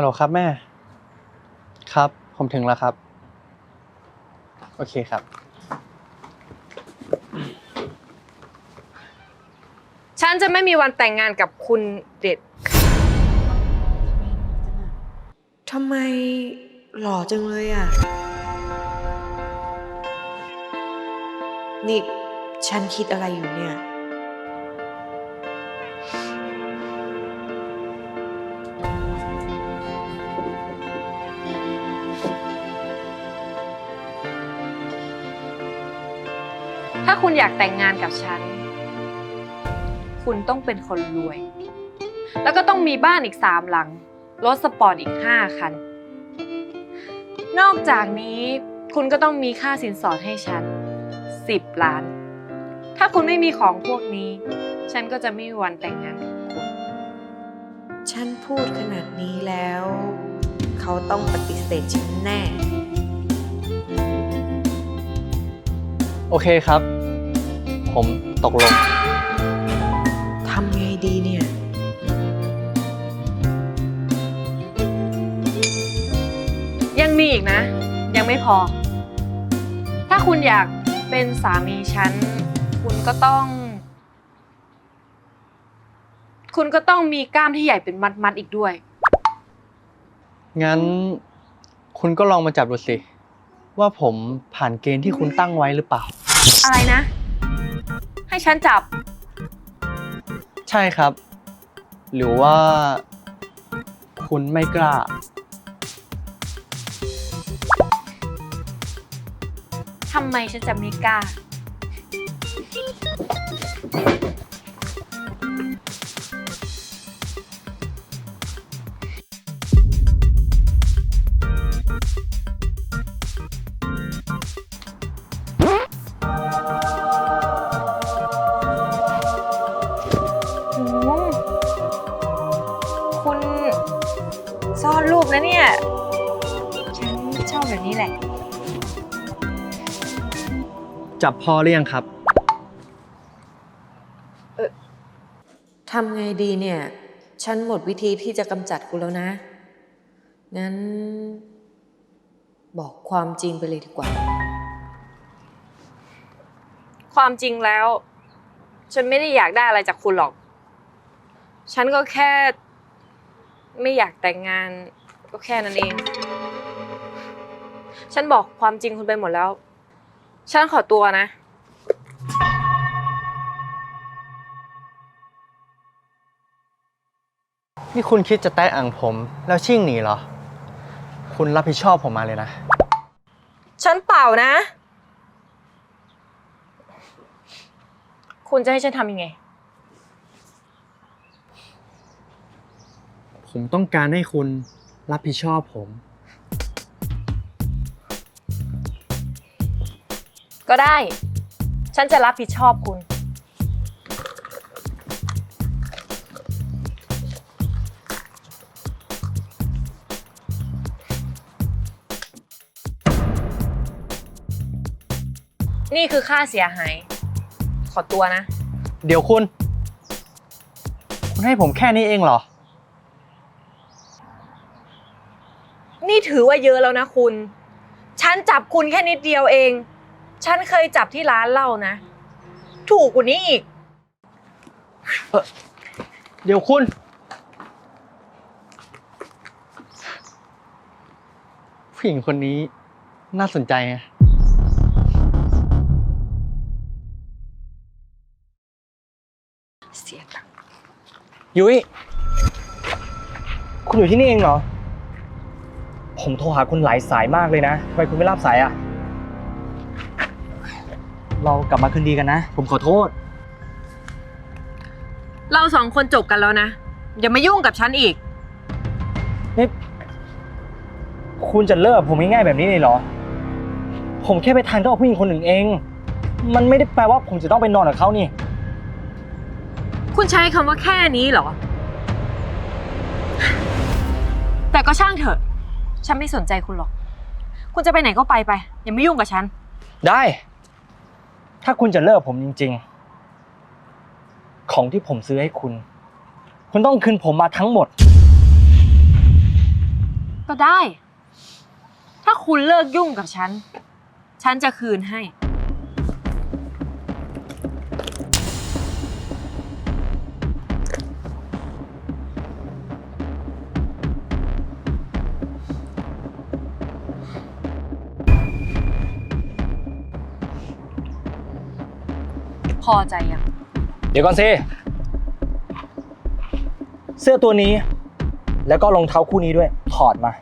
ฮัลโหลครับแม่ ครับ ผมถึงแล้วครับ โอเคครับ ฉันจะไม่มีวันแต่งงานกับคุณเด็ดทำไมหล่อจังเลยอะ นี่ ฉันคิดอะไรอยู่เนี่ย คุณอยากแต่งงานกับฉัน คุณต้องเป็นคนรวย แล้วก็ต้องมีบ้านอีกสามหลัง รถสปอร์ตอีกห้าคัน นอกจากนี้คุณก็ต้องมีค่าสินสอดให้ฉันสิบล้าน ถ้าคุณไม่มีของพวกนี้ ฉันก็จะไม่มีวันแต่งงานกับคุณ ฉันพูดขนาดนี้แล้ว เขาต้องปฏิเสธฉันแน่ โอเคครับ ผมตกลง ทำไงดีเนี่ย ยังมีอีกนะ ยังไม่พอ ถ้าคุณอยากเป็นสามีฉัน คุณก็ต้อง คุณก็ต้องมีกล้ามที่ใหญ่เป็นมัดๆอีกด้วย งั้น คุณก็ลองมาจับดูสิ ว่าผมผ่านเกณฑ์ที่คุณตั้งไว้หรือเปล่า อะไรนะ ให้ฉันจับ ใช่ครับ หรือว่า คุณไม่กล้า ทำไมฉันจะไม่กล้า นรูปนะเนี่ย ฉันชอบแบบนี้แหละ จับพอหรือยังครับ ทำไงดีเนี่ย ฉันหมดวิธีที่จะกำจัดกูแล้วนะ งั้น บอกความจริงไปเลยดีกว่า ความจริงแล้ว ฉันไม่ได้อยากได้อะไรจากคุณหรอก ฉันก็แค่ ไม่อยากแต่งงาน ก็แค่นั้นเอง ฉันบอกความจริงคุณไปหมดแล้ว ฉันขอตัวนะ นี่คุณคิดจะแตะอ่างผม แล้วชิ่งหนีเหรอ คุณรับผิดชอบผมมาเลยนะ ฉันเปล่านะ คุณจะให้ฉันทำยังไง ผมต้องการให้คุณ รับผิดชอบผม ก็ได้ ฉันจะรับผิดชอบคุณ นี่คือค่าเสียหาย ขอตัวนะ เดี๋ยวคุณ คุณให้ผมแค่นี้เองเหรอ ถือว่าเยอะแล้วนะคุณ ฉันจับคุณแค่นิดเดียวเอง ฉันเคยจับที่ร้านเหล้านะ ถูกกว่านี้อีก เดี๋ยวคุณ ผู้หญิงคนนี้น่าสนใจไงเสียตังค์ยุ้ยคุณอยู่ที่นี่เองเหรอ ผมโทรหาคุณหลายสายมากเลยนะทำไมคุณไม่รับสายอะเรากลับมาคืนดีกันนะ ผมขอโทษ เราสองคนจบกันแล้วนะ อย่ามายุ่งกับฉันอีก นี่คุณจะเลิกกับผมง่ายๆแบบนี้เลยเหรอ ผมแค่ไปทานข้าวกับผู้หญิงคนหนึ่งเอง มันไม่ได้แปลว่าผมจะต้องไปนอนกับเขานี่ คุณใช้คำว่าแค่นี้เหรอ แต่ก็ช่างเถอะ ฉันไม่สนใจคุณหรอก คุณจะไปไหนก็ไปไป อย่ามายุ่งกับฉัน ได้ ถ้าคุณจะเลิกผมจริง ๆ ของที่ผมซื้อให้คุณ คุณต้องคืนผมมาทั้งหมด ก็ได้ ถ้าคุณเลิกยุ่งกับฉัน ฉันจะคืนให้ อใจยังเดี๋ยวก่อนสิเสื้อตัวนี้ แล้วก็รองเท้าคู่นี้ด้วย ถอดมา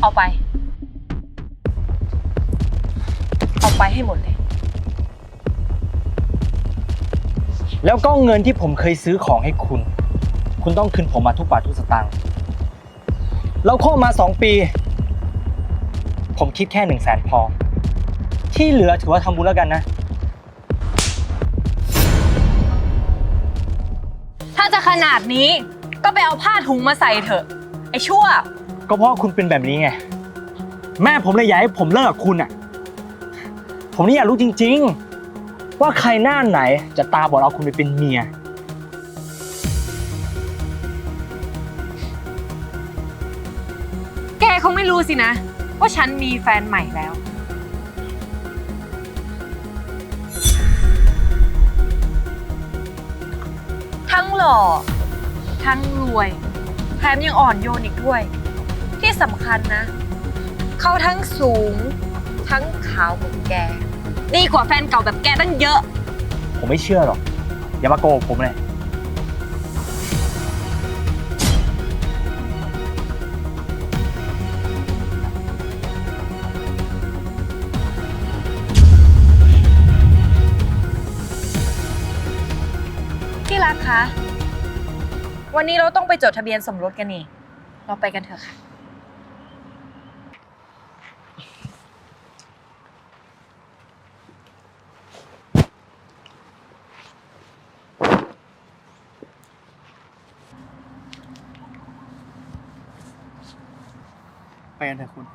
เอาไป เอาไปให้หมดเลย แล้วก็เงินที่ผมเคยซื้อของให้คุณ คุณต้องคืนผมมาทุกบาททุกสตางค์ เราคบมาสองปี ผมคิดแค่หนึ่งแสนพอ ที่เหลือถือว่าทำบุญแล้วกันนะ ถ้าจะขนาดนี้ก็ไปเอาผ้าถุงมาใส่เถอะ ไอ้ชั่ว ก็เพราะว่าคุณเป็นแบบนี้ไง แม่ผมเลยอยากให้ผมเลิกกับคุณอะ ผมนี่อยากรู้จริง ๆ ว่าใครหน้าไหนจะตาบอดเอาคุณไปเป็นเมีย รู้สินะ ว่าฉันมีแฟนใหม่แล้ว ทั้งหล่อ ทั้งรวยแถมยังอ่อนโยนอีกด้วย ที่สำคัญนะ เขาทั้งสูง ทั้งขาวกว่าแก ดีกว่าแฟนเก่าแบบแกตั้งเยอะ ผมไม่เชื่อหรอก อย่ามาโกหกผมเลย คะ วันนี้เราต้องไปจดทะเบียนสมรสกันนี่ เราไปกันเถอะค่ะ ไปกันเถอะคุณ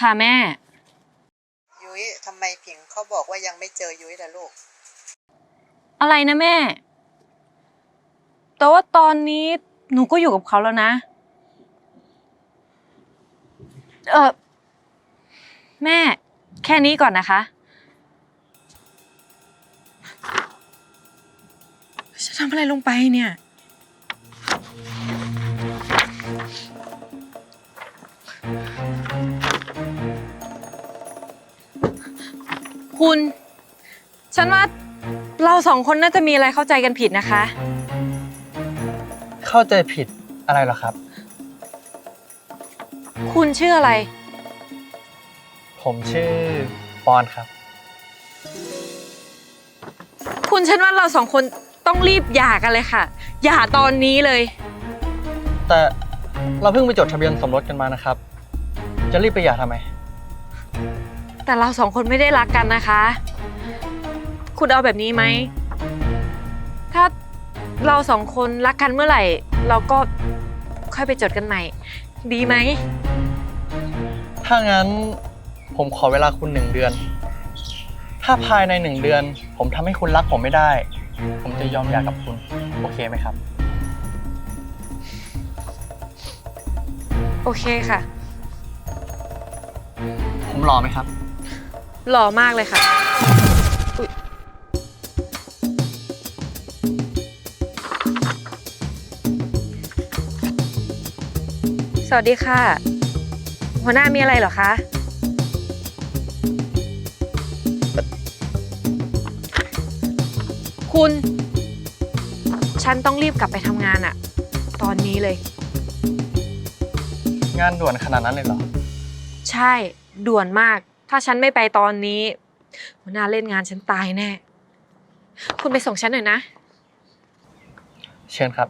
ค่ะแม่ ยุ้ยทำไมผิงเขาบอกว่ายังไม่เจอยุ้ยล่ะลูก อะไรนะแม่ แต่ว่าตอนนี้หนูก็อยู่กับเขาแล้วนะ เออแม่ แค่นี้ก่อนนะคะจะทำอะไรลงไปเนี่ย คุณ ฉันว่าเราสองคนน่าจะมีอะไรเข้าใจกันผิดนะคะ เข้าใจผิดอะไรเหรอครับ คุณชื่ออะไร ผมชื่อปอนครับ คุณฉันว่าเราสองคนต้องรีบหย่ากันเลยค่ะหย่าตอนนี้เลย แต่เราเพิ่งไปจดทะเบียนสมรสกันมานะครับ จะรีบไปหย่าทำไม แต่เราสองคนไม่ได้รักกันนะคะ คุณเอาแบบนี้ไหม ถ้าเราสองคนรักกันเมื่อไหร่ เราก็ค่อยไปจดกันใหม่ ดีไหม ถ้างั้นผมขอเวลาคุณหนึ่งเดือน ถ้าภายในหนึ่งเดือน ผมทำให้คุณรักผมไม่ได้ ผมจะยอมหย่ากับคุณ โอเคไหมครับ โอเคค่ะ ผมรอไหมครับ หล่อมากเลยค่ะอุ๊ยสวัสดีค่ะ หัวหน้ามีอะไรเหรอคะ คุณ ฉันต้องรีบกลับไปทำงานอะตอนนี้เลย งานด่วนขนาดนั้นเลยเหรอ ใช่ ด่วนมาก ถ้าฉันไม่ไปตอนนี้หัวหน้าเล่นงานฉันตายแน่ คุณไปส่งฉันหน่อยนะ เชิญครับ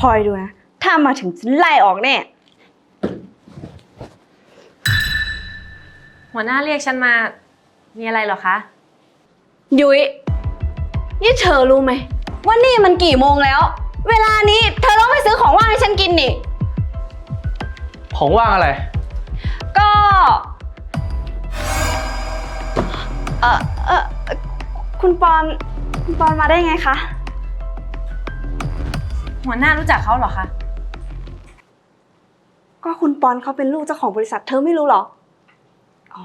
คอยดูนะ ถ้ามาถึงฉันไล่ออกแน่ หัวหน้าเรียกฉันมา มีอะไรเหรอคะ ยุ้ย นี่เธอรู้ไหมว่านี่มันกี่โมงแล้ว เวลานี้เธอต้องไปซื้อของว่างให้ฉันกินนี่ ของว่างอะไร ก็ เออเออคุณปอนคุณปอนมาได้ไงคะ หัวหน้ารู้จักเขาเหรอคะ ก็คุณปอนเขาเป็นลูกเจ้าของบริษัท เธอไม่รู้หรอ อ๋อ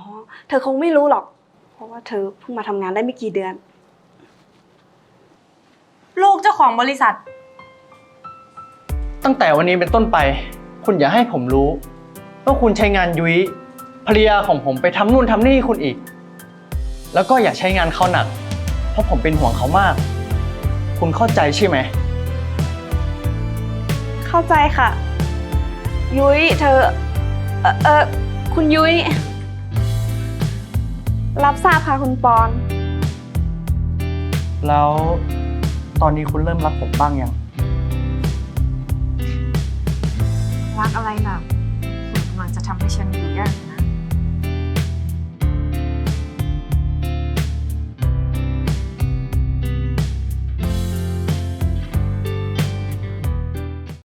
เธอคงไม่รู้หรอก เพราะว่าเธอเพิ่งมาทำงานได้ไม่กี่เดือน ลูกเจ้าของบริษัท ตั้งแต่วันนี้เป็นต้นไป คุณอย่าให้ผมรู้ว่าคุณใช้งานยุ้ยภรรยาของผมไปทำนู่นทำนี่ให้คุณอีก แล้วก็อย่าใช้งานเขาหนัก เพราะผมเป็นห่วงเขามาก คุณเข้าใจใช่ไหม เข้าใจค่ะ ยุ้ยเธอ เออเออคุณยุ้ย รับทราบค่ะคุณปอน แล้ว ตอนนี้คุณเริ่มรักผมบ้างยัง รักอะไรล่ะ คุณกำลังจะทำให้ฉันอยู่ยากนะ